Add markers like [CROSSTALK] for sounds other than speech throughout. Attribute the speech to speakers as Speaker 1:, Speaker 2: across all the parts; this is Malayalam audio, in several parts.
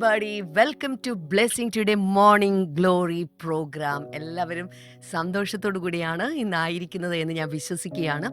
Speaker 1: Everybody welcome to blessing today morning glory program എല്ലാവരും സന്തോഷത്തോടു കൂടിയാണ് ഇന്നായിരിക്കുന്നത് എന്ന് ഞാൻ വിശ്വസിക്കുകയാണ്.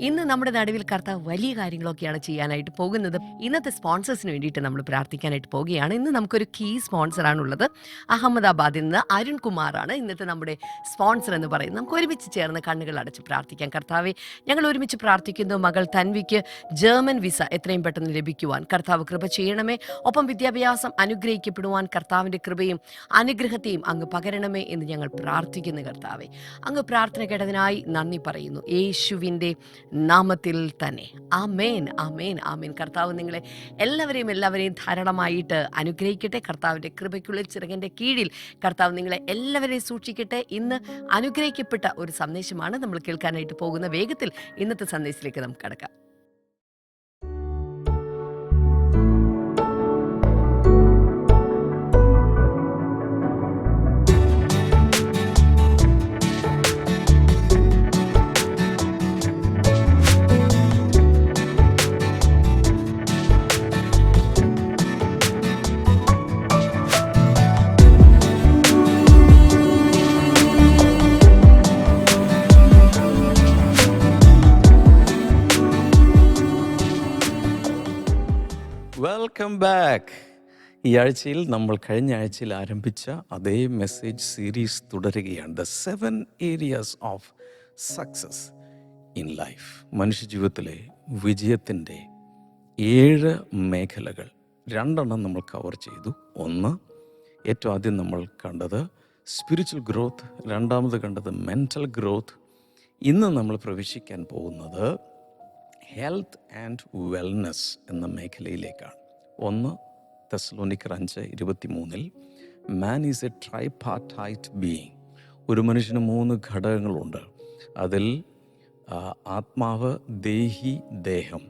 Speaker 1: ഇന്ന് നമ്മുടെ നടുവിൽ കർത്താവ് വലിയ കാര്യങ്ങളൊക്കെയാണ് ചെയ്യാനായിട്ട് പോകുന്നത്. ഇന്നത്തെ സ്പോൺസേഴ്സിന് വേണ്ടിയിട്ട് നമ്മൾ പ്രാർത്ഥിക്കാനായിട്ട് പോവുകയാണ് ഇന്ന് നമുക്കൊരു കീ സ്പോൺസറാണുള്ളത് അഹമ്മദാബാദിൽ നിന്ന് അരുൺ കുമാറാണ് ഇന്നത്തെ നമ്മുടെ സ്പോൺസർ എന്ന് പറയുന്നത്. നമുക്ക് ഒരുമിച്ച് ചേർന്ന് കണ്ണുകൾ അടച്ച് പ്രാർത്ഥിക്കാം. കർത്താവെ ഞങ്ങൾ ഒരുമിച്ച് പ്രാർത്ഥിക്കുന്നു. മകൾ തൻവിക്ക് ജർമ്മൻ വിസ എത്രയും പെട്ടെന്ന് ലഭിക്കുവാൻ. കർത്താവ് കൃപ ചെയ്യണമേ. ഒപ്പം വിദ്യാഭ്യാസം അനുഗ്രഹിക്കപ്പെടുവാൻ കർത്താവിന്റെ കൃപയും അനുഗ്രഹത്തെയും അങ്ങ് പകരണമേ എന്ന് ഞങ്ങൾ പ്രാർത്ഥിക്കുന്നു കർത്താവെ. അങ്ങ് പ്രാർത്ഥന കേട്ടതിനായി നന്ദി പറയുന്നു. യേശുവിന്റെ നാമത്തിൽ തന്നെ. ആമേൻ ആമേൻ ആമേൻ. കർത്താവ് നിങ്ങളെ എല്ലാവരെയും എല്ലാവരെയും ധാരാളമായിട്ട് അനുഗ്രഹിക്കട്ടെ. കർത്താവിന്റെ കൃപയ്ക്കുള്ളിൽ ചിറകിന്റെ കീഴിൽ കർത്താവ് നിങ്ങളെ എല്ലാവരെയും സൂക്ഷിക്കട്ടെ. ഇന്ന് അനുഗ്രഹിക്കപ്പെട്ട ഒരു സന്ദേശമാണ് നമ്മൾ കേൾക്കാനായിട്ട് പോകുന്ന വേഗത്തിൽ ഇന്നത്തെ സന്ദേശത്തിലേക്ക് നമുക്ക് കടക്കാം.
Speaker 2: വെൽക്കം ബാക്ക് ഈ ആഴ്ചയിൽ നമ്മൾ കഴിഞ്ഞ ആഴ്ചയിൽ ആരംഭിച്ച അതേ മെസ്സേജ് സീരീസ് തുടരുകയാണ്. The seven areas of success in life മനുഷ്യജീവിതത്തിലെ വിജയത്തിന്റെ ഏഴ് മേഖലകൾ. രണ്ടെണ്ണം നമ്മൾ കവർ ചെയ്തു. ഒന്ന് ഏറ്റവും ആദ്യം നമ്മൾ കണ്ടത് സ്പിരിച്വൽ ഗ്രോത്ത് രണ്ടാമത് കണ്ടത് മെന്റൽ ഗ്രോത്ത് ഇന്ന് നമ്മൾ പ്രവേശിക്കാൻ പോകുന്നത് ഹെൽത്ത് ആൻഡ് വെൽനെസ് എന്ന മേഖലയിലേക്കാണ്. ഒന്ന് തെസ്ലോണിക്കർ അഞ്ച് ഇരുപത്തി മൂന്നിൽ man is a tripartite being ഒരു മനുഷ്യന് മൂന്ന് ഘടകങ്ങളുണ്ട്. അതിൽ ആത്മാവ് ദേഹി ദേഹം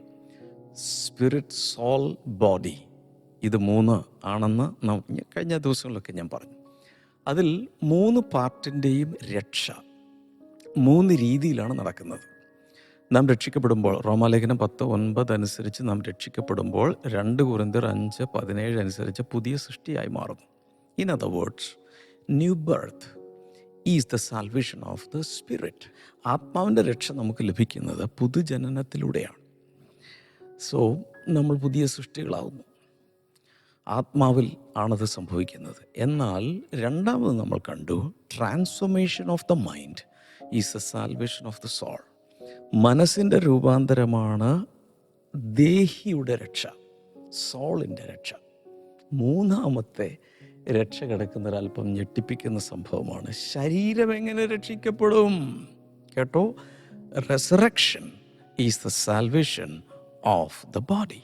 Speaker 2: സ്പിരിറ്റ് സോൾ ബോഡി. ഇത് മൂന്ന് ആണെന്ന് കഴിഞ്ഞ ദിവസങ്ങളിലൊക്കെ ഞാൻ പറഞ്ഞു. അതിൽ മൂന്ന് പാർട്ടിന്റെയും രക്ഷ മൂന്ന് രീതിയിലാണ് നടക്കുന്നത്. നാം രക്ഷിക്കപ്പെടുമ്പോൾ റോമാലേഖനം പത്ത് ഒൻപത് അനുസരിച്ച് നാം രക്ഷിക്കപ്പെടുമ്പോൾ രണ്ട് കുറിന്തർ അഞ്ച് പതിനേഴ് അനുസരിച്ച് പുതിയ സൃഷ്ടിയായി മാറുന്നു. In other words new birth is the salvation of the spirit ആത്മാവിന്റെ രക്ഷ നമുക്ക് ലഭിക്കുന്നത് പുതുജനനത്തിലൂടെയാണ്. സോ നമ്മൾ പുതിയ സൃഷ്ടികളാവുന്നു. ആത്മാവിൽ ആണത് സംഭവിക്കുന്നത്. എന്നാൽ രണ്ടാമത് നമ്മൾ കണ്ടു transformation of the mind is the salvation of the soul മനസ്സിന്റെ രൂപാന്തരമാണ് ദേഹിയുടെ രക്ഷ സോളിന്റെ രക്ഷ. മൂന്നാമത്തെ രക്ഷ കിടക്കുന്ന ഒരല്പം ഞെട്ടിപ്പിക്കുന്ന സംഭവമാണ്. ശരീരം എങ്ങനെ രക്ഷിക്കപ്പെടും? കേട്ടോ? Resurrection is the salvation of the body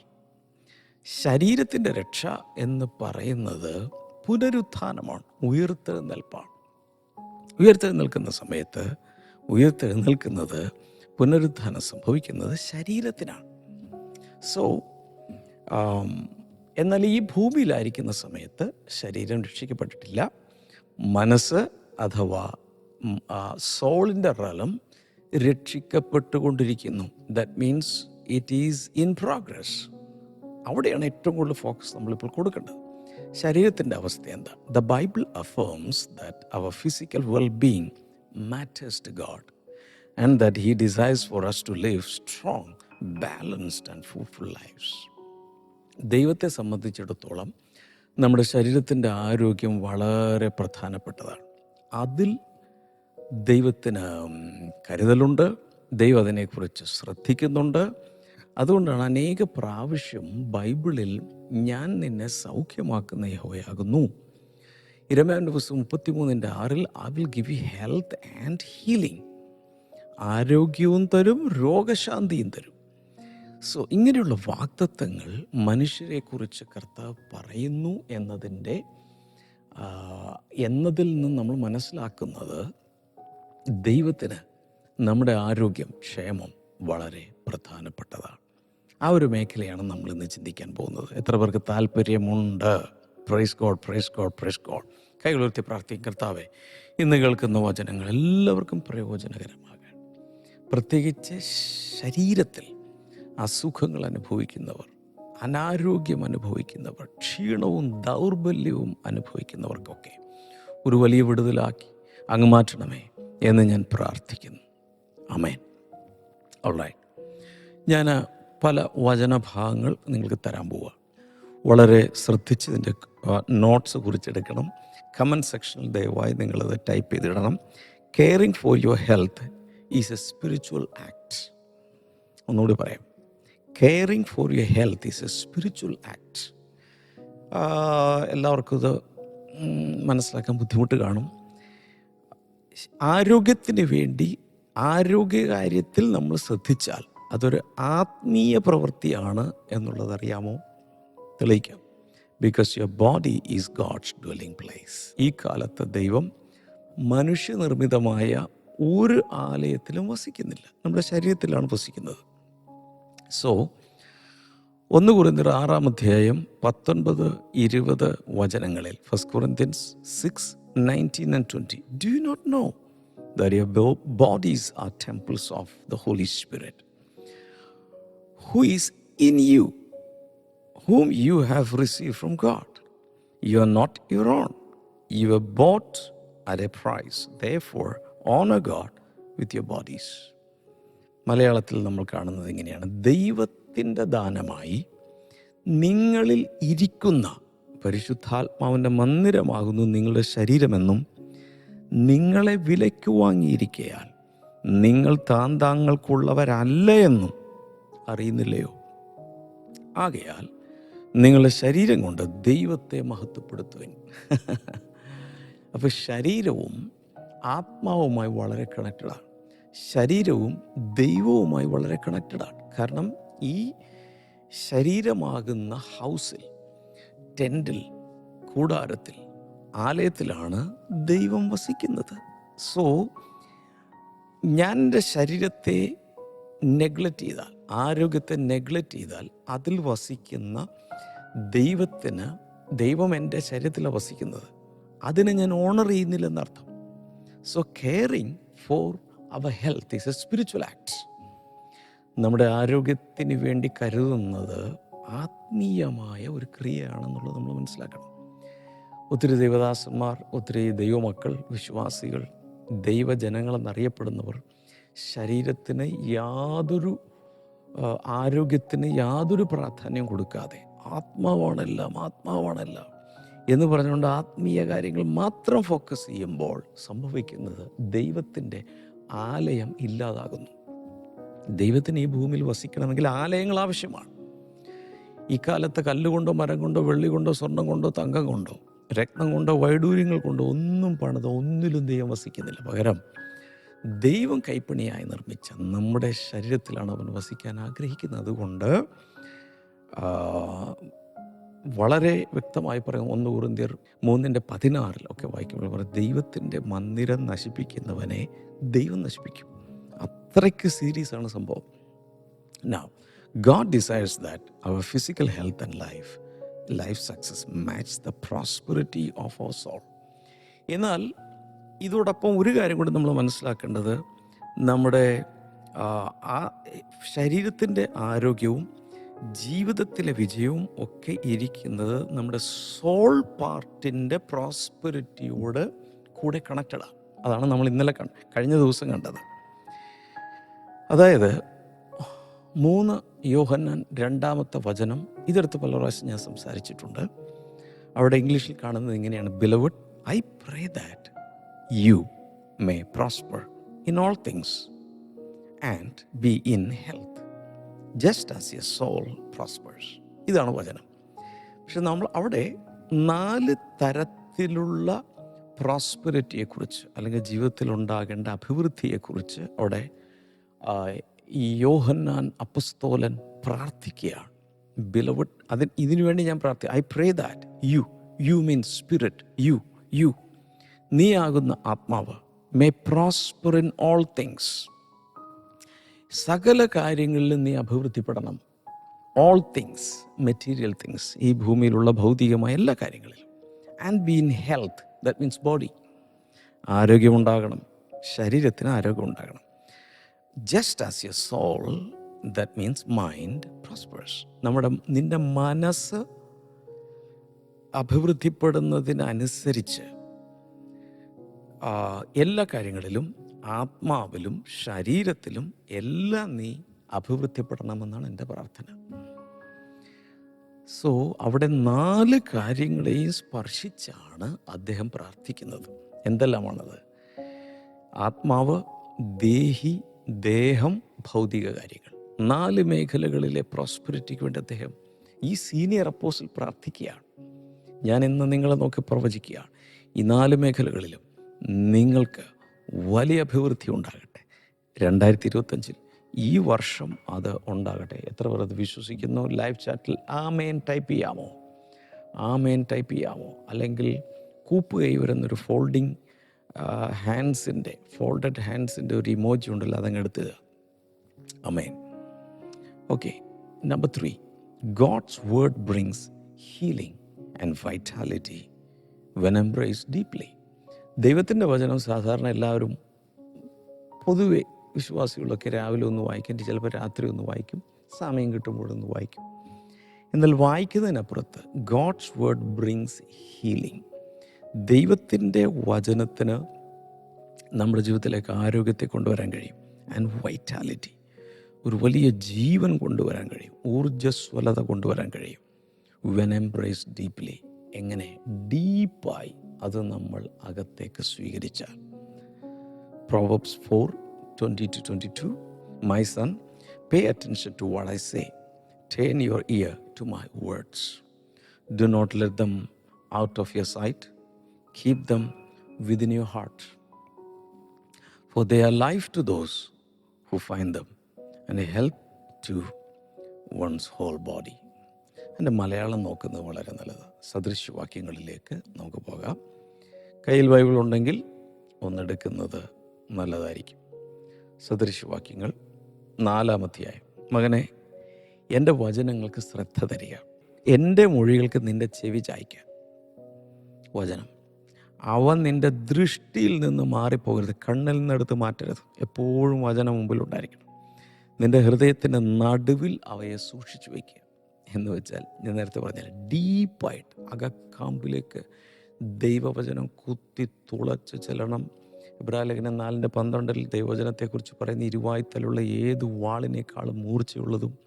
Speaker 2: ശരീരത്തിന്റെ രക്ഷ എന്ന് പറയുന്നത് പുനരുത്ഥാനമാണ് ഉയർത്തെഴുന്നേൽപ്പാണ്. ഉയർത്തെഴുന്നേൽക്കുന്ന സമയത്ത് ഉയർത്തെഴുന്നേൽക്കുന്നത് പുനരുത്ഥാനം സംഭവിക്കുന്നത് ശരീരത്തിനാണ്. സോ എന്നാൽ ഈ ഭൂമിയിലായിരിക്കുന്ന സമയത്ത് ശരീരം രക്ഷിക്കപ്പെട്ടിട്ടില്ല. മനസ്സ് അഥവാ സോളിന്റെ റലം രക്ഷിക്കപ്പെട്ടുകൊണ്ടിരിക്കുന്നു. That means it is in progress അവിടെയാണ് ഏറ്റവും കൂടുതൽ ഫോക്കസ് നമ്മളിപ്പോൾ കൊടുക്കേണ്ടത്. ശരീരത്തിന്റെ അവസ്ഥ എന്താ? The Bible affirms that our physical wellbeing matters to God and that He desires for us to live strong, balanced and fruitful lives. ദൈവത്തെ സംബന്ധിച്ചിടത്തോളം നമ്മുടെ ശരീരത്തിന്റെ ആരോഗ്യം വളരെ പ്രധാനപ്പെട്ടതാണ്. അതിൽ ദൈവത്തിന് കരുതലുണ്ട്. ദൈവം അതിനെക്കുറിച്ച് ശ്രദ്ധിക്കുന്നുണ്ട്. അതുകൊണ്ടാണ് അനേക പ്രാവശ്യം ബൈബിളിൽ ഞാൻ നിന്നെ സൗഖ്യമാക്കുന്ന യഹോയാകുന്നു ഇരമേന്റെ പുസ്തകം മുപ്പത്തിമൂന്നിന്റെ ആറിൽ I will give you health and healing ആരോഗ്യവും തരും രോഗശാന്തിയും തരും. സോ ഇങ്ങനെയുള്ള വാഗ്ദത്തങ്ങൾ മനുഷ്യരെക്കുറിച്ച് കർത്താവ് പറയുന്നു എന്നതിന്റെ എന്നതിൽ നിന്ന് നമ്മൾ മനസ്സിലാക്കുന്നത് ദൈവത്തിന് നമ്മുടെ ആരോഗ്യം ക്ഷേമം വളരെ പ്രധാനപ്പെട്ടതാണ്. ആ ഒരു മേഖലയാണ് നമ്മൾ ഇന്ന് ചിന്തിക്കാൻ പോകുന്നത്. എത്ര പേർക്ക് താല്പര്യമുണ്ട്? Praise God praise God praise God കൈകളുയർത്തി പ്രാർത്ഥിക്കും കർത്താവെ ഇന്ന് കേൾക്കുന്ന വചനങ്ങൾ എല്ലാവർക്കും പ്രയോജനകരമാകാൻ പ്രത്യേകിച്ച് ശരീരത്തിൽ അസുഖങ്ങൾ അനുഭവിക്കുന്നവർ അനാരോഗ്യം അനുഭവിക്കുന്നവർ ക്ഷീണവും ദൗർബല്യവും അനുഭവിക്കുന്നവർക്കൊക്കെ ഒരു വലിയ വിടുതലാക്കി അങ്ങ് മാറ്റണമേ എന്ന് ഞാൻ പ്രാർത്ഥിക്കുന്നു. അമേൻ ഓൾറൈറ്റ് ഞാൻ പല വചനഭാഗങ്ങൾ നിങ്ങൾക്ക് തരാൻ പോവുക വളരെ ശ്രദ്ധിച്ച് ഇതിന്റെ നോട്ട്സ് കുറിച്ചെടുക്കണം. കമന്റ് സെക്ഷനിൽ ദയവായി നിങ്ങളത് type ചെയ്തിടണം. Caring for your health is a spiritual act ഒന്നുകൂടി പറയാം. Caring for your health is a spiritual act എല്ലാവർക്കും ഇത് മനസ്സിലാക്കാൻ ബുദ്ധിമുട്ട് കാണും. ആരോഗ്യത്തിന് വേണ്ടി ആരോഗ്യകാര്യത്തിൽ നമ്മൾ ശ്രദ്ധിച്ചാൽ അതൊരു ആത്മീയ പ്രവൃത്തിയാണ് എന്നുള്ളത് അറിയാമോ തെളിയിക്കാം. Because your body is God's dwelling place ഈ കാലത്ത് ദൈവം മനുഷ്യനിർമ്മിതമായ ഒരു ആലയത്തിലും വസിക്കുന്നില്ല നമ്മുടെ ശരീരത്തിലാണ് വസിക്കുന്നത് സോ ഒന്ന് കുറിന്തിർ ആറാം അധ്യായം പത്തൊൻപത് ഇരുപത് വചനങ്ങളിൽ first Corinthians six nineteen and twenty do you not know that your bodies are temples of the Holy Spirit who is in you whom you have received from God. You not your own. You were bought at a price. Therefore, honor God with your bodies മലയാളത്തിൽ നമ്മൾ കാണുന്നത് ഇങ്ങനെയാണ്. ദൈവത്തിന്റെ ദാനമായി നിങ്ങളിൽ ഇരിക്കുന്ന പരിശുദ്ധാത്മാവിന്റെ മന്ദിരമാകുന്നു നിങ്ങളുടെ ശരീരമെന്നും നിങ്ങളെ വിലയ്ക്ക് വാങ്ങിയിരിക്കയാൽ നിങ്ങൾ താൻ താങ്കൾക്കുള്ളവരല്ല എന്നും അറിയുന്നില്ലയോ? ആകയാൽ നിങ്ങളുടെ ശരീരം കൊണ്ട് ദൈവത്തെ മഹത്വപ്പെടുത്തുവിൻ. [LAUGHS] അപ്പോൾ ശരീരവും ആത്മാവുമായി വളരെ കണക്റ്റഡാണ് ശരീരവും ദൈവവുമായി വളരെ കണക്റ്റഡാണ് കാരണം ഈ ശരീരമാകുന്ന ഹൗസിൽ ടെന്റിൽ കൂടാരത്തിൽ ആലയത്തിലാണ് ദൈവം വസിക്കുന്നത്. സോ ഞാൻ എന്റെ ശരീരത്തെ നെഗ്ലക്റ്റ് ചെയ്താൽ ആരോഗ്യത്തെ നെഗ്ലക്റ്റ് ചെയ്താൽ അതിൽ വസിക്കുന്ന ദൈവത്തിന് ദൈവം എന്റെ ശരീരത്തിലാണ് വസിക്കുന്നത്. അതിനെ ഞാൻ honour ചെയ്യുന്നില്ലെന്നർത്ഥം. So caring for our health is a spiritual act നമ്മുടെ ആരോഗ്യത്തിന് വേണ്ടി കരുതുന്നത് ആത്മീയമായ ഒരു ക്രിയയാണെന്നുള്ളത് നമ്മൾ മനസ്സിലാക്കണം. ഒത്തിരി ദൈവദാസന്മാർ ഒത്തിരി ദൈവമക്കൾ വിശ്വാസികൾ ദൈവജനങ്ങളെന്നറിയപ്പെടുന്നവർ ശരീരത്തിന് യാതൊരു ആരോഗ്യത്തിന് യാതൊരു പ്രാധാന്യം കൊടുക്കാതെ ആത്മാവാണെല്ലാം ആത്മാവാണെല്ലാം എന്ന് പറഞ്ഞുകൊണ്ട് ആത്മീയ കാര്യങ്ങൾ മാത്രം ഫോക്കസ് ചെയ്യുമ്പോൾ സംഭവിക്കുന്നത് ദൈവത്തിന്റെ ആലയം ഇല്ലാതാകുന്നു. ദൈവത്തിന് ഈ ഭൂമിയിൽ വസിക്കണമെങ്കിൽ ആലയങ്ങൾ ആവശ്യമാണ്. ഇക്കാലത്ത് കാലത്ത് കല്ലുകൊണ്ടോ മരം കൊണ്ടോ വെള്ളി കൊണ്ടോ സ്വർണം കൊണ്ടോ തങ്കം കൊണ്ടോ രക്തം കൊണ്ടോ വൈഡൂര്യങ്ങൾ കൊണ്ടോ ഒന്നും പണിത് ഒന്നിലും ദൈവം വസിക്കുന്നില്ല. പകരം ദൈവം കൈപ്പണിയായി നിർമ്മിച്ച നമ്മുടെ ശരീരത്തിലാണ് അവൻ വസിക്കാൻ ആഗ്രഹിക്കുന്നത്. അതുകൊണ്ട് വളരെ വ്യക്തമായി പറയും ഒന്ന് കുറുന്തിയർ മൂന്നിന്റെ പതിനാറിലൊക്കെ വായിക്കുമ്പോൾ പറയും ദൈവത്തിന്റെ മന്ദിരം നശിപ്പിക്കുന്നവനെ ദൈവം നശിപ്പിക്കും. അത്രയ്ക്ക് സീരിയസ് ആണ് സംഭവം. Now God decides that our physical health and life life success match the prosperity of our soul എന്നാൽ ഇതോടൊപ്പം ഒരു കാര്യം കൂടി നമ്മൾ മനസ്സിലാക്കേണ്ടത് നമ്മുടെ ആ, ശരീരത്തിന്റെ ആരോഗ്യവും ജീവിതത്തിലെ വിജയവും ഒക്കെ ഇരിക്കുന്നത് നമ്മുടെ സോൾ പാർട്ടിന്റെ പ്രോസ്പെരിറ്റിയോട് കൂടെ കണക്റ്റഡാണ് അതാണ് നമ്മൾ ഇന്നലെ കഴിഞ്ഞ ദിവസം കണ്ടത്. അതായത് മൂന്ന് യോഹന്നാൻ രണ്ടാമത്തെ വചനം ഇതെടുത്ത് പല പ്രാവശ്യം ഞാൻ സംസാരിച്ചിട്ടുണ്ട്. അവിടെ ഇംഗ്ലീഷിൽ കാണുന്നത് ഇങ്ങനെയാണ് beloved I pray that you may prosper in all things and be in health just as a soul prospers ഇതാണ് വചനം. പക്ഷെ നമ്മൾ അവിടെ നാല് തരത്തിലുള്ള പ്രോസ്പെരിറ്റിയെക്കുറിച്ച് അല്ലെങ്കിൽ ജീവിതത്തിൽ ഉണ്ടാകേണ്ട അഭിവൃദ്ധിയെക്കുറിച്ച് അവിടെ ഈ യോഹന്നാൻ അപ്പസ്തോലൻ പ്രാർത്ഥിക്കുകയാണ്. ബിലവഡ് അതിന് ഇതിനു വേണ്ടി ഞാൻ പ്രാർത്ഥി I pray that you you mean spirit you you നീയാകുന്ന ആത്മാവ് may prosper in all things സകല കാര്യങ്ങളിലും നീ അഭിവൃദ്ധിപ്പെടണം. ഓൾ തിങ്സ് മെറ്റീരിയൽ തിങ്സ് ഈ ഭൂമിയിലുള്ള ഭൗതികമായ എല്ലാ കാര്യങ്ങളിലും. And be in health that means body ആരോഗ്യമുണ്ടാകണം ശരീരത്തിന് ആരോഗ്യം ഉണ്ടാകണം just as you soul that means mind prospers നമ്മുടെ നിന്റെ മനസ്സ് അഭിവൃദ്ധിപ്പെടുന്നതിനനുസരിച്ച് എല്ലാ കാര്യങ്ങളിലും ആത്മാവിലും ശരീരത്തിലും എല്ലാം നീ അഭിവൃദ്ധിപ്പെടണമെന്നാണ് എന്റെ പ്രാർത്ഥന. സോ അവിടെ നാല് കാര്യങ്ങളെയും സ്പർശിച്ചാണ് അദ്ദേഹം പ്രാർത്ഥിക്കുന്നത്. എന്തെല്ലാമാണത്? ആത്മാവ് ദേഹി ദേഹം ഭൗതിക കാര്യങ്ങൾ. നാല് മേഖലകളിലെ പ്രോസ്പെരിറ്റിക്ക് വേണ്ടി അദ്ദേഹം ഈ സീനിയർ അപ്പോസിൽ പ്രാർത്ഥിക്കുകയാണ്. ഞാൻ ഇന്ന് നിങ്ങളെ നോക്കി പ്രവചിക്കുകയാണ്. ഈ നാല് മേഖലകളിലും നിങ്ങൾക്ക് വലിയ അഭിവൃദ്ധി ഉണ്ടാകട്ടെ. രണ്ടായിരത്തി ഇരുപത്തഞ്ചിൽ ഈ വർഷം അത് ഉണ്ടാകട്ടെ. എത്ര പേർ അത് വിശ്വസിക്കുന്നു? ലൈവ് ചാറ്റിൽ ആ മെയിൻ ടൈപ്പ് ചെയ്യാമോ? ആ മെയിൻ ടൈപ്പ് ചെയ്യാമോ? അല്ലെങ്കിൽ കൂപ്പ് കൈ വരുന്നൊരു ഫോൾഡിങ് ഹാൻഡ്സിന്റെ ഫോൾഡഡ് ഹാൻഡ്സിന്റെ ഒരു ഇമോജി ഉണ്ടല്ലോ അതങ്ങ് എടുത്തുക amen okay number three. God's word brings healing and vitality. When embrace deeply. ദൈവത്തിന്റെ വചനം സാധാരണ എല്ലാവരും പൊതുവെ വിശ്വാസികളൊക്കെ രാവിലെ ഒന്ന് വായിക്കും ചിലപ്പോൾ രാത്രി ഒന്ന് വായിക്കും സമയം കിട്ടുമ്പോഴൊന്ന് വായിക്കും. എന്നാൽ വായിക്കുന്നതിനപ്പുറത്ത് ഗോഡ്സ് വേർഡ് ബ്രിങ്സ് ഹീലിംഗ്. ദൈവത്തിന്റെ വചനത്തിന് നമ്മുടെ ജീവിതത്തിലേക്ക് ആരോഗ്യത്തെ കൊണ്ടുവരാൻ കഴിയും. ആൻഡ് വൈറ്റാലിറ്റി ഒരു വലിയ ജീവൻ കൊണ്ടുവരാൻ കഴിയും. ഊർജസ്വലത കൊണ്ടുവരാൻ കഴിയും. വെൻ എംബ്രേസ് ഡീപ്ലി എങ്ങനെ? ഡീപ്പായി അത് നമ്മൾ അകത്തേക്ക് സ്വീകരിച്ചാൽ Proverbs 4 20 to 22. My son, pay attention to what I say. Turn your ear to my words. Do not let them out of your sight. Keep them within your heart. For they are life to those who find them and a help to one's whole body. എന്റെ മലയാളം നോക്കുന്നത് വളരെ നല്ലത് സദൃശ്യവാക്യങ്ങളിലേക്ക് നമുക്ക് പോകാം കയ്യിൽ ബൈബിൾ ഉണ്ടെങ്കിൽ ഒന്നെടുക്കുന്നത് നല്ലതായിരിക്കും. സദൃശവാക്യങ്ങൾ നാലാം അധ്യായം. മകനെ എന്റെ വചനങ്ങൾക്ക് ശ്രദ്ധ തരിക. എന്റെ മൊഴികൾക്ക് നിന്റെ ചെവി ചായ്ക്കുക വചനം. അവൻ നിന്റെ ദൃഷ്ടിയിൽ നിന്ന് മാറിപ്പോകരുത്. കണ്ണിൽ നിന്നെടുത്ത് മാറ്റരുത്. എപ്പോഴും വചനം മുമ്പിലുണ്ടായിരിക്കണം നിന്റെ ഹൃദയത്തിന്റെ നടുവിൽ അവയെ സൂക്ഷിച്ചു വയ്ക്കുക. എന്ന് വെച്ചാൽ ഞാൻ നേരത്തെ പറഞ്ഞാൽ ഡീപ്പായിട്ട് അകക്കാമ്പിലേക്ക് ദൈവവചനം കുത്തി തുളച്ച് ചെല്ലണം. ഇബ്രാലേഖനം നാലിന്റെ പന്ത്രണ്ടിൽ ദൈവവചനത്തെക്കുറിച്ച് പറയുന്ന ഇരുവായ്ത്തലുള്ള ഏത് വാളിനേക്കാളും മൂർച്ചയുള്ളതും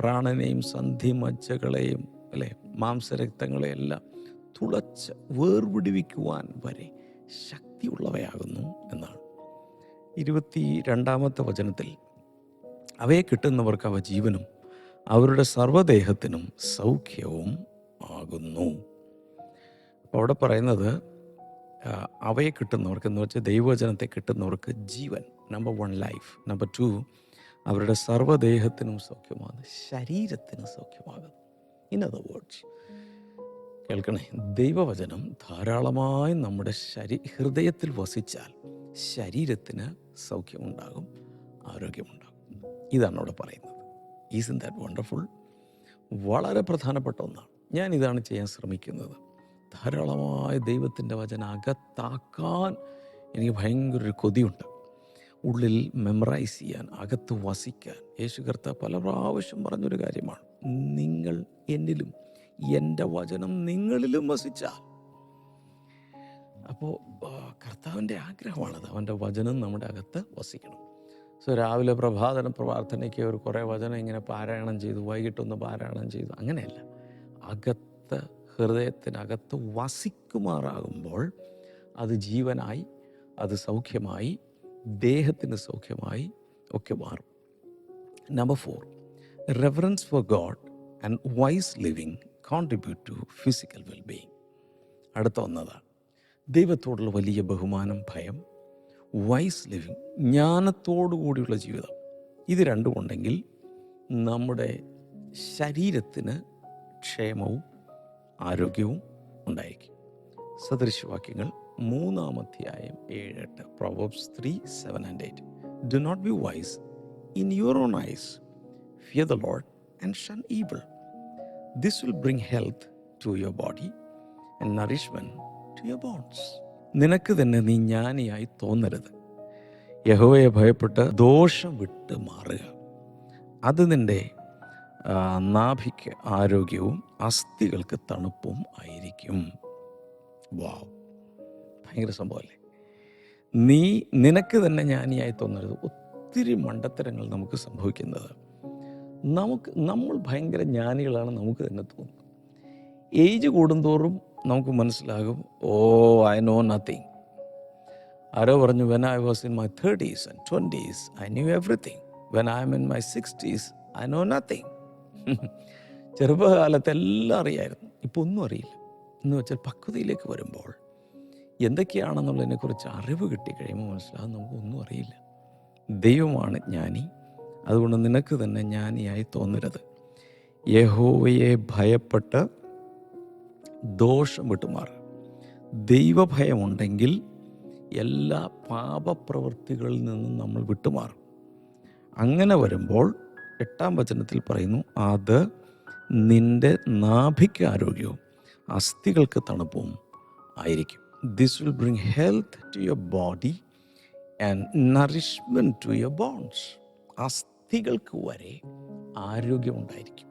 Speaker 2: പ്രാണനെയും സന്ധി മജ്ജകളെയും അല്ലെ മാംസരക്തങ്ങളെയെല്ലാം തുളച്ച് വേർപിടിവിക്കുവാൻ വരെ ശക്തിയുള്ളവയാകുന്നു എന്നാണ്. ഇരുപത്തി രണ്ടാമത്തെ വചനത്തിൽ അവയെ കിട്ടുന്നവർക്ക് അവ ജീവനും അവരുടെ സർവദേഹത്തിനും സൗഖ്യവും ആകുന്നു. അപ്പോൾ അവിടെ പറയുന്നത് അവയെ കിട്ടുന്നവർക്ക് എന്ന് വെച്ചാൽ ദൈവവചനത്തെ കിട്ടുന്നവർക്ക് ജീവൻ number one life number two അവരുടെ സർവദേഹത്തിനും സൗഖ്യമാകുന്നു ശരീരത്തിനും സൗഖ്യമാകും ഇൻ അതർ വേർഡ്സ് കേൾക്കണേ ദൈവവചനം ധാരാളമായി നമ്മുടെ ശരീ ഹൃദയത്തിൽ വസിച്ചാൽ ശരീരത്തിന് സൗഖ്യമുണ്ടാകും ആരോഗ്യമുണ്ടാകും. ഇതാണ് അവിടെ പറയുന്നത്. ഈസ് ഇൻ ദാറ്റ് വണ്ടർഫുൾ വളരെ പ്രധാനപ്പെട്ട ഒന്നാണ്. ഞാൻ ഇതാണ് ചെയ്യാൻ ശ്രമിക്കുന്നത്. ധാരാളമായ ദൈവത്തിന്റെ വചന അകത്താക്കാൻ എനിക്ക് ഭയങ്കര ഒരു കൊതിയുണ്ട്. ഉള്ളിൽ മെമ്മറൈസ് ചെയ്യാൻ അകത്ത് വസിക്കാൻ. യേശു കർത്ത പല പ്രാവശ്യം പറഞ്ഞൊരു കാര്യമാണ്. നിങ്ങൾ എന്നിലും എന്റെ വചനം നിങ്ങളിലും വസിച്ചാൽ. അപ്പോൾ കർത്താവിന്റെ ആഗ്രഹമാണത്. അവന്റെ വചനം നമ്മുടെ അകത്ത് വസിക്കണം. സോ രാവിലെ പ്രഭാതന പ്രാർത്ഥനയ്ക്ക് ഒരു കുറേ വചനം ഇങ്ങനെ പാരായണം ചെയ്തു വൈകിട്ടൊന്ന് പാരായണം ചെയ്തു അങ്ങനെയല്ല. അകത്ത് ഹൃദയത്തിനകത്ത് വസിക്കുമാറാകുമ്പോൾ അത് ജീവനായി അത് സൗഖ്യമായി ദേഹത്തിന് സൗഖ്യമായി ഒക്കെ മാറും. Number four reference for God and wise living contribute to physical wellbeing അടുത്ത ഒന്നതാണ് ദൈവത്തോടുള്ള വലിയ ബഹുമാനം ഭയം വൈസ് ലിവിങ് ജ്ഞാനത്തോടു കൂടിയുള്ള ജീവിതം. ഇത് രണ്ടുമുണ്ടെങ്കിൽ നമ്മുടെ ശരീരത്തിന് ക്ഷേമവും ആരോഗ്യവും ഉണ്ടായിരിക്കും. സദൃശവാക്യങ്ങൾ മൂന്നാം അധ്യായം ഏഴ് three seven and eight do not be wise in your own eyes fear the Lord and shun evil this will bring health to your body and nourishment to your bones നിനക്ക് തന്നെ നീ ജ്ഞാനിയായി തോന്നരുത്. യഹോവയെ ഭയപ്പെട്ട് ദോഷം വിട്ട് മാറുക. അത് നിന്റെ നാഭിക്ക് ആരോഗ്യവും അസ്ഥികൾക്ക് തണുപ്പും ആയിരിക്കും. വാവ് ഭയങ്കര സംഭവമല്ലേ? നീ നിനക്ക് തന്നെ ജ്ഞാനിയായി തോന്നരുത്. ഒത്തിരി മണ്ടത്തരങ്ങൾ നമുക്ക് സംഭവിക്കുന്നത്. നമുക്ക് നമ്മൾ ഭയങ്കര ജ്ഞാനികളാണ് നമുക്ക് തന്നെ തോന്നുന്നത് ഏജ് കൂടുന്തോറും നമുക്ക് മനസ്സിലാകും ഓ ഐ നോ നത്തിങ് ആരോ പറഞ്ഞു when I was in my thirties and twenties I knew everything when I am in my sixties I know nothing ചെറുപ്പകാലത്ത് എല്ലാം അറിയായിരുന്നു. ഇപ്പോൾ ഒന്നും അറിയില്ല. എന്ന് വെച്ചാൽ പക്വതയിലേക്ക് വരുമ്പോൾ എന്തൊക്കെയാണെന്നുള്ളതിനെക്കുറിച്ച് അറിവ് കിട്ടിക്കഴിയുമ്പോൾ മനസ്സിലാകും നമുക്കൊന്നും അറിയില്ല. ദൈവമാണ് ജ്ഞാനി. അതുകൊണ്ട് നിനക്ക് തന്നെ ജ്ഞാനിയായി തോന്നരുത്. യഹോവയെ ഭയപ്പെട്ട് ദോഷം വിട്ടുമാറുക ദൈവഭയമുണ്ടെങ്കിൽ എല്ലാ പാപപ്രവൃത്തികളിൽ നിന്നും നമ്മൾ വിട്ടുമാറും. അങ്ങനെ വരുമ്പോൾ എട്ടാം വചനത്തിൽ പറയുന്നു അത് നിന്റെ നാഭിക്ക് ആരോഗ്യവും അസ്ഥികൾക്ക് തണുപ്പും ആയിരിക്കും. This will bring health to your body and nourishment to your bones അസ്ഥികൾക്ക് വരെ ആരോഗ്യമുണ്ടായിരിക്കും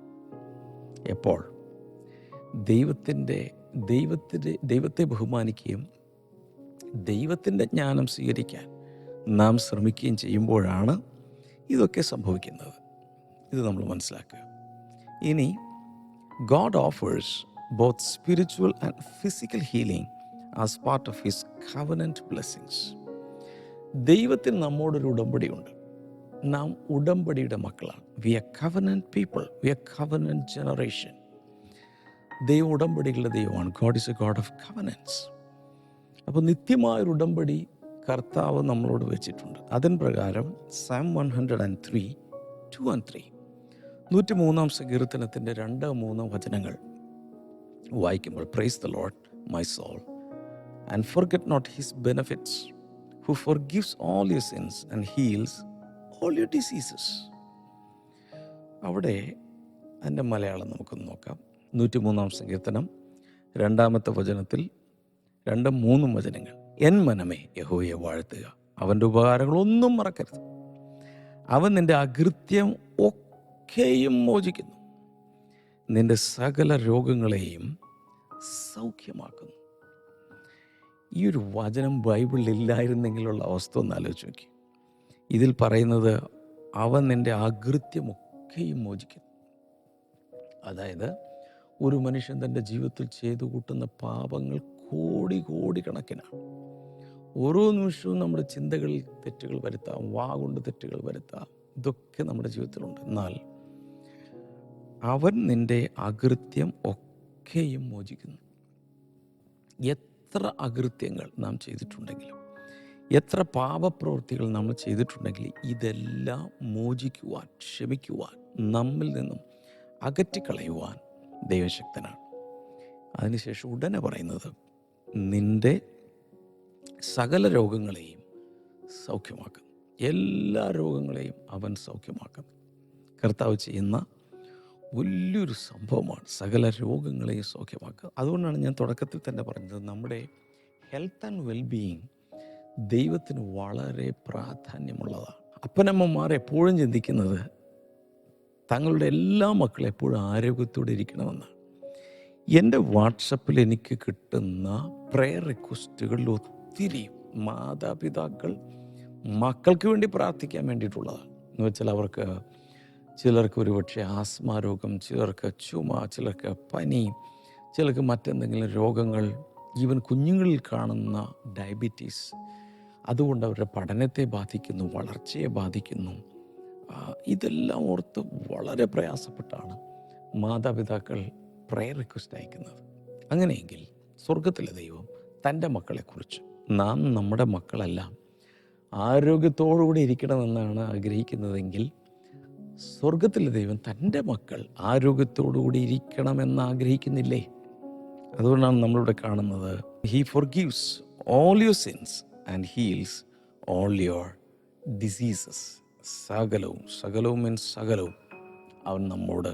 Speaker 2: എപ്പോൾ? ദൈവത്തിന്റെ ദൈവത്തിന്റെ ദൈവത്തെ ബഹുമാനിക്കുകയും ദൈവത്തിന്റെ ജ്ഞാനം സ്വീകരിക്കാൻ നാം ശ്രമിക്കുകയും ചെയ്യുമ്പോഴാണ് ഇതൊക്കെ സംഭവിക്കുന്നത്. ഇത് നമ്മൾ മനസ്സിലാക്കുക. ഇനി God offers both spiritual and physical healing as part of his covenant blessings ദൈവത്തിന് നമ്മോടൊരു ഉടമ്പടിയുണ്ട്. നാം ഉടമ്പടിയുടെ മക്കളാണ്. We are covenant people we are covenant generation ദൈവം ഉടമ്പടികളുടെ ദൈവമാണ്. God is a God of covenants അപ്പോൾ നിത്യമായൊരു ഉടമ്പടി കർത്താവ് നമ്മളോട് വെച്ചിട്ടുണ്ട്. അതിൻ പ്രകാരം Psalm one hundred and three two and three നൂറ്റി മൂന്നാം സങ്കീർത്തനത്തിന്റെ രണ്ട് മൂന്ന് വചനങ്ങൾ വായിക്കുമ്പോൾ praise the Lord my soul and for get not his benefits who forgives all your sins and heals all your diseases അവിടെ അതിന്റെ മലയാളം നമുക്കൊന്ന് നോക്കാം. നൂറ്റി മൂന്നാം സങ്കീർത്തനം രണ്ടാമത്തെ വചനത്തിൽ രണ്ടും മൂന്നും വചനങ്ങൾ. എൻ മനമേ യഹോയെ വാഴ്ത്തുക അവന്റെ ഉപകാരങ്ങളൊന്നും മറക്കരുത്. അവൻ നിന്റെ അകൃത്യം ഒക്കെയും മോചിക്കുന്നു. നിന്റെ സകല രോഗങ്ങളെയും സൗഖ്യമാക്കുന്നു. ഈ ഒരു വചനം ബൈബിളിൽ ഇല്ലായിരുന്നെങ്കിലുള്ള അവസ്ഥ ഒന്ന് ആലോചിച്ച് നോക്കി. ഇതിൽ പറയുന്നത് അവൻ നിന്റെ അകൃത്യമൊക്കെയും മോചിക്കുന്നു. അതായത് ഒരു മനുഷ്യൻ തന്റെ ജീവിതത്തിൽ ചെയ്തു കൂട്ടുന്ന പാപങ്ങൾ കോടി കോടി കണക്കിനാണ്. ഓരോ നിമിഷവും നമ്മുടെ ചിന്തകളിൽ തെറ്റുകൾ വരുത്താം വാ കൊണ്ട് തെറ്റുകൾ വരുത്താം. ഇതൊക്കെ നമ്മുടെ ജീവിതത്തിലുണ്ട്. എന്നാൽ അവൻ നിന്റെ അകൃത്യം ഒക്കെയും മോചിക്കുന്നു. എത്ര അകൃത്യങ്ങൾ നാം ചെയ്തിട്ടുണ്ടെങ്കിലും എത്ര പാപപ്രവൃത്തികൾ നമ്മൾ ചെയ്തിട്ടുണ്ടെങ്കിൽ ഇതെല്ലാം മോചിക്കുവാൻ ക്ഷമിക്കുവാൻ നമ്മിൽ നിന്നും അകറ്റിക്കളയുവാൻ ദൈവശക്തനാണ്. അതിനുശേഷം ഉടനെ പറയുന്നത് നിന്റെ സകല രോഗങ്ങളെയും സൗഖ്യമാക്കുന്നു. എല്ലാ രോഗങ്ങളെയും അവൻ സൗഖ്യമാക്കുന്നു. കർത്താവ് ചെയ്യുന്ന വലിയൊരു സംഭവമാണ്. സകല രോഗങ്ങളെയും സൗഖ്യമാക്കുക. അതുകൊണ്ടാണ് ഞാൻ തുടക്കത്തിൽ തന്നെ പറഞ്ഞത് നമ്മുടെ ഹെൽത്ത് ആൻഡ് വെൽബീയിങ് ദൈവത്തിന് വളരെ പ്രാധാന്യമുള്ളതാണ്. അപ്പനമ്മമാർ എപ്പോഴും ചിന്തിക്കുന്നത് തങ്ങളുടെ എല്ലാ മക്കളും എപ്പോഴും ആരോഗ്യത്തോടെ ഇരിക്കണമെന്നാണ്. എന്റെ വാട്സപ്പിൽ എനിക്ക് കിട്ടുന്ന പ്രെയർ റിക്വസ്റ്റുകളിൽ ഒത്തിരി മാതാപിതാക്കൾ മക്കൾക്ക് വേണ്ടി പ്രാർത്ഥിക്കാൻ വേണ്ടിയിട്ടുള്ളതാണ്. എന്ന് വെച്ചാൽ അവർക്ക് ചിലർക്ക് ഒരുപക്ഷെ ആസ്മ രോഗം ചിലർക്ക് ചുമ ചിലർക്ക് പനി ചിലർക്ക് മറ്റെന്തെങ്കിലും രോഗങ്ങൾ ഈവൻ കുഞ്ഞുങ്ങളിൽ കാണുന്ന ഡയബറ്റീസ്. അതുകൊണ്ട് അവരുടെ പഠനത്തെ ബാധിക്കുന്നു വളർച്ചയെ ബാധിക്കുന്നു. ഇതെല്ലാം ഓർത്ത് വളരെ പ്രയാസപ്പെട്ടാണ് മാതാപിതാക്കൾ പ്രയർ റിക്വസ്റ്റ് അയക്കുന്നത്. അങ്ങനെയെങ്കിൽ സ്വർഗത്തിലെ ദൈവം തന്റെ മക്കളെക്കുറിച്ച് നാം നമ്മുടെ മക്കളെല്ലാം ആരോഗ്യത്തോടുകൂടി ഇരിക്കണമെന്നാണ് ആഗ്രഹിക്കുന്നതെങ്കിൽ സ്വർഗത്തിലെ ദൈവം തന്റെ മക്കൾ ആരോഗ്യത്തോടുകൂടി ഇരിക്കണമെന്ന് ആഗ്രഹിക്കുന്നില്ലേ? അതുകൊണ്ടാണ് നമ്മളിവിടെ കാണുന്നത് he forgives all your sins and heals all your diseases സകലവും സകലവും മീൻസ് സകലവും അവൻ നമ്മോട്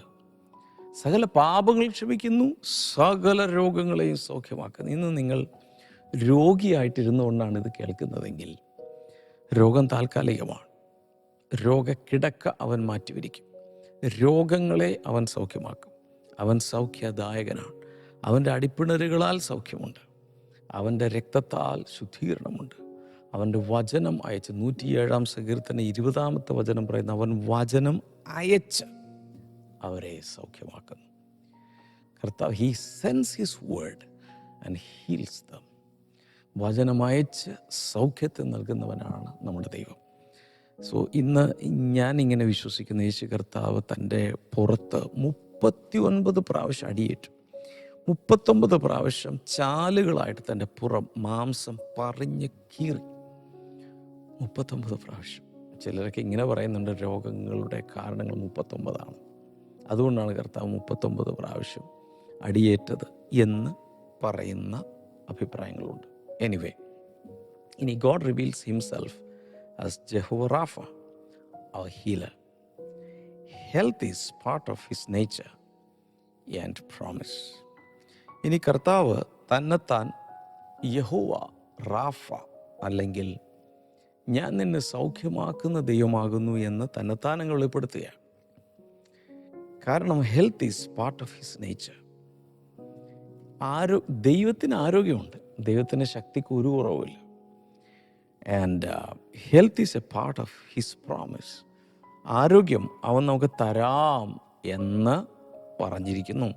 Speaker 2: സകല പാപങ്ങൾ ക്ഷമിക്കുന്നു സകല രോഗങ്ങളെയും സൗഖ്യമാക്കുന്നു. ഇന്ന് നിങ്ങൾ രോഗിയായിട്ടിരുന്നുകൊണ്ടാണ് ഇത് കേൾക്കുന്നതെങ്കിൽ രോഗം താൽക്കാലികമാണ്. രോഗക്കിടക്ക അവൻ മാറ്റിവരിക്കും. രോഗങ്ങളെ അവൻ സൗഖ്യമാക്കും. അവൻ സൗഖ്യദായകനാണ്. അവന്റെ അടിപ്പിണരുകളാൽ സൗഖ്യമുണ്ട്. അവന്റെ രക്തത്താൽ ശുദ്ധീകരണമുണ്ട്. അവന്റെ വചനം അയച്ച് നൂറ്റിയേഴാം സങ്കീർത്തന ഇരുപതാമത്തെ വചനം പറയുന്ന അവൻ വചനം അയച്ച് അവരെ സൗഖ്യമാക്കുന്നു. കർത്താവ് he sends his word and heals them വചനം അയച്ച് സൗഖ്യത്തെ നൽകുന്നവനാണ് നമ്മുടെ ദൈവം. സോ ഇന്ന് ഞാനിങ്ങനെ വിശ്വസിക്കുന്ന യേശു കർത്താവ് തന്റെ പുറത്ത് മുപ്പത്തി ഒൻപത് പ്രാവശ്യം അടിയേറ്റു. മുപ്പത്തൊമ്പത് പ്രാവശ്യം ചാലുകളായിട്ട് തന്റെ പുറം മാംസം പറഞ്ഞ് കീറി. മുപ്പത്തൊമ്പത് പ്രാവശ്യം. ചിലരൊക്കെ ഇങ്ങനെ പറയുന്നുണ്ട് രോഗങ്ങളുടെ കാരണങ്ങൾ മുപ്പത്തൊമ്പതാണ് അതുകൊണ്ടാണ് കർത്താവ് മുപ്പത്തൊമ്പത് പ്രാവശ്യം അടിയേറ്റത് എന്ന് പറയുന്ന അഭിപ്രായങ്ങളുണ്ട്. എനിവേ ഇനി God reveals himself as Rapha, our healer. Health is part of his nature and promise. ഇനി കർത്താവ് തന്നെത്താൻ യഹോവ റാഫ അല്ലെങ്കിൽ ഞാൻ നിന്നെ സൗഖ്യമാക്കുന്ന ദൈവമാകുന്നു എന്ന് തന്നെത്താൻ അങ്ങ് വെളിപ്പെടുത്തുകയാണ് കാരണം health is part of his nature ആരോ ദൈവത്തിന് ആരോഗ്യമുണ്ട് ദൈവത്തിന് ശക്തിക്ക് ഒരു കുറവുമില്ല and health is a part of his promise ആരോഗ്യം അവൻ നമുക്ക് തരാം എന്ന് പറഞ്ഞിരിക്കുന്നു.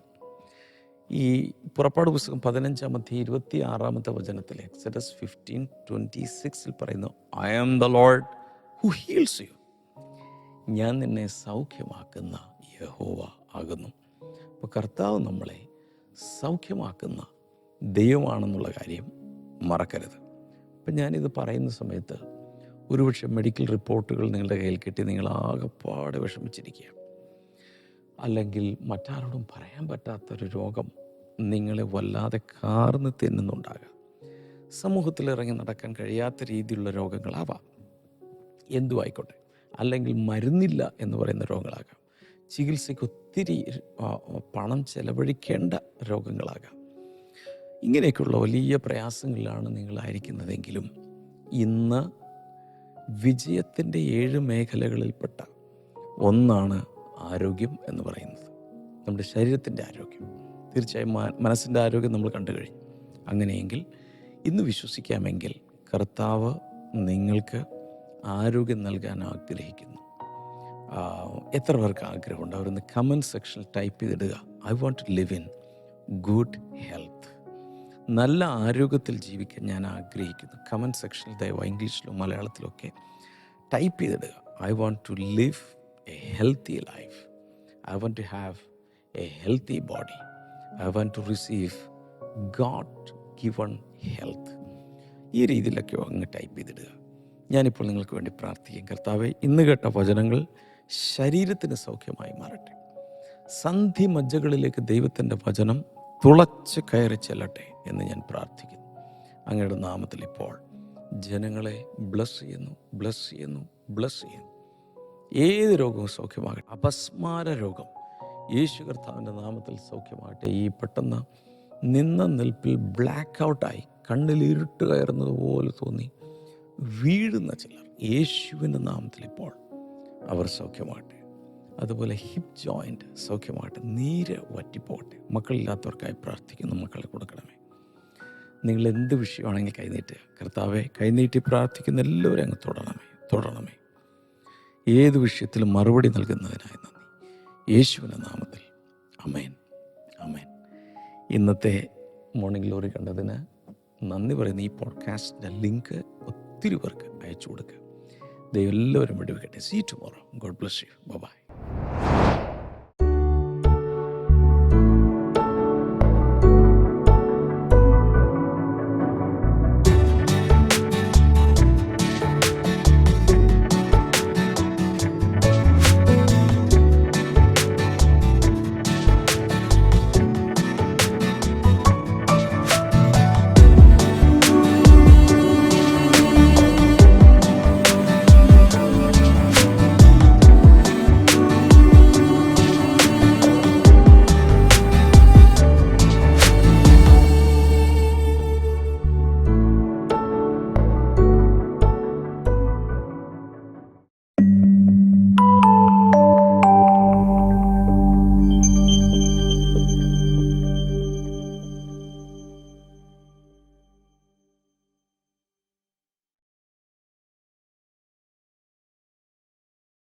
Speaker 2: ഈ പുറപ്പാട് പുസ്തകം പതിനഞ്ചാമത്തെ ഇരുപത്തി ആറാമത്തെ വചനത്തിൽ എക്സഡസ് ഫിഫ്റ്റീൻ ട്വന്റി സിക്സിൽ പറയുന്നു I am the Lord who heals you ഞാൻ നിന്നെ സൗഖ്യമാക്കുന്ന യഹോവ ആകുന്നു. അപ്പോൾ കർത്താവ് നമ്മളെ സൗഖ്യമാക്കുന്ന ദൈവമാണെന്നുള്ള കാര്യം മറക്കരുത്. അപ്പം ഞാനിത് പറയുന്ന സമയത്ത് ഒരുപക്ഷെ മെഡിക്കൽ റിപ്പോർട്ടുകൾ നിങ്ങളുടെ കയ്യിൽ കിട്ടി നിങ്ങൾ ആകെപ്പാടെ വിഷമിച്ചിരിക്കുക അല്ലെങ്കിൽ മറ്റാരോടും പറയാൻ പറ്റാത്തൊരു രോഗം നിങ്ങളെ വല്ലാതെ കാർന്ന് തിന്നുന്നുണ്ടാകാം. സമൂഹത്തിൽ ഇറങ്ങി നടക്കാൻ കഴിയാത്ത രീതിയിലുള്ള രോഗങ്ങളാവാം. എന്തു ആയിക്കോട്ടെ. അല്ലെങ്കിൽ മരുന്നില്ല എന്ന് പറയുന്ന രോഗങ്ങളാകാം. ചികിത്സയ്ക്ക് ഒത്തിരി പണം ചെലവഴിക്കേണ്ട രോഗങ്ങളാകാം. ഇങ്ങനെയൊക്കെയുള്ള വലിയ പ്രയാസങ്ങളിലാണ് നിങ്ങളായിരിക്കുന്നതെങ്കിലും ഇന്ന് വിജയത്തിന്റെ ഏഴ് മേഖലകളിൽപ്പെട്ട ഒന്നാണ് ആരോഗ്യം എന്ന് പറയുന്നത്. നമ്മുടെ ശരീരത്തിന്റെ ആരോഗ്യം. തീർച്ചയായും മനസ്സിന്റെ ആരോഗ്യം നമ്മൾ കണ്ടു കഴിഞ്ഞു. അങ്ങനെയെങ്കിൽ ഇന്ന് വിശ്വസിക്കാമെങ്കിൽ കർത്താവ് നിങ്ങൾക്ക് ആരോഗ്യം നൽകാൻ ആഗ്രഹിക്കുന്നു. എത്ര പേർക്ക് ആഗ്രഹമുണ്ട്? അവരൊന്ന് കമന്റ് സെക്ഷനിൽ type ചെയ്തിടുക. I want to live in good health നല്ല ആരോഗ്യത്തിൽ ജീവിക്കാൻ ഞാൻ ആഗ്രഹിക്കുന്നു. കമന്റ് സെക്ഷനിൽ ദയവായി ഇംഗ്ലീഷിലോ മലയാളത്തിലോ ഒക്കെ type ചെയ്തിടുക. I want to live a healthy life I want to have a healthy body I want to receive God given health ഈ രീതിയിലൊക്കെ അങ്ങ് ടൈപ്പ് ചെയ്തിടുക. ഞാനിപ്പോൾ നിങ്ങൾക്ക് വേണ്ടി പ്രാർത്ഥിക്കും. കർത്താവെ ഇന്ന് കേട്ട വചനങ്ങൾ ശരീരത്തിന് സൗഖ്യമായി മാറട്ടെ. സന്ധി മജ്ജകളിലേക്ക് ദൈവത്തിന്റെ വചനം തുളച്ച് കയറി ചെല്ലട്ടെ. എന്ന് ഞാൻ പ്രാർത്ഥിക്കുന്നു. അങ്ങയുടെ നാമത്തിൽ ഇപ്പോൾ ജനങ്ങളെ ബ്ലസ് ചെയ്യുന്നു ബ്ലസ് ചെയ്യുന്നു ബ്ലസ് ചെയ്യുന്നു. ഏത് രോഗവും സൗഖ്യമാകട്ടെ. അപസ്മാര രോഗം യേശു കർത്താവിന്റെ നാമത്തിൽ സൗഖ്യമാകട്ടെ. ഈ പെട്ടെന്ന് നിന്ന നിൽപ്പിൽ ബ്ലാക്ക് ഔട്ടായി കണ്ണിൽ ഇരുട്ട് കയറുന്നത് പോലെ തോന്നി വീഴുന്ന ചിലർ യേശുവിന്റെ നാമത്തിൽ ഇപ്പോൾ അവർ സൗഖ്യമാകട്ടെ. അതുപോലെ ഹിപ് ജോയിന്റ് സൗഖ്യമാകട്ടെ. നീര് വറ്റിപ്പോകട്ടെ. മക്കളില്ലാത്തവർക്കായി പ്രാർത്ഥിക്കുന്നു. മക്കളെ കൊടുക്കണമേ. നിങ്ങൾ എന്ത് വിഷയമാണെങ്കിൽ കൈനീട്ടുക കർത്താവെ കൈനീട്ടി പ്രാർത്ഥിക്കുന്ന എല്ലാവരും അങ്ങ് തുടരണമേ തുടരണമേ. ഏത് വിഷയത്തിലും മറുപടി നൽകുന്നതിനായി നന്ദി. യേശുവിന്റെ നാമത്തിൽ. അമേൻ അമേൻ ഇന്നത്തെ മോർണിംഗ് ലോറി കണ്ടതിന് നന്ദി പറയുന്ന. ഈ പോഡ്കാസ്റ്റിന്റെ ലിങ്ക് ഒത്തിരി പേർക്ക് അയച്ചു കൊടുക്കുക. ദൈവം എല്ലാവരും വിടുവിക്കട്ടെ. See tomorrow God bless you bye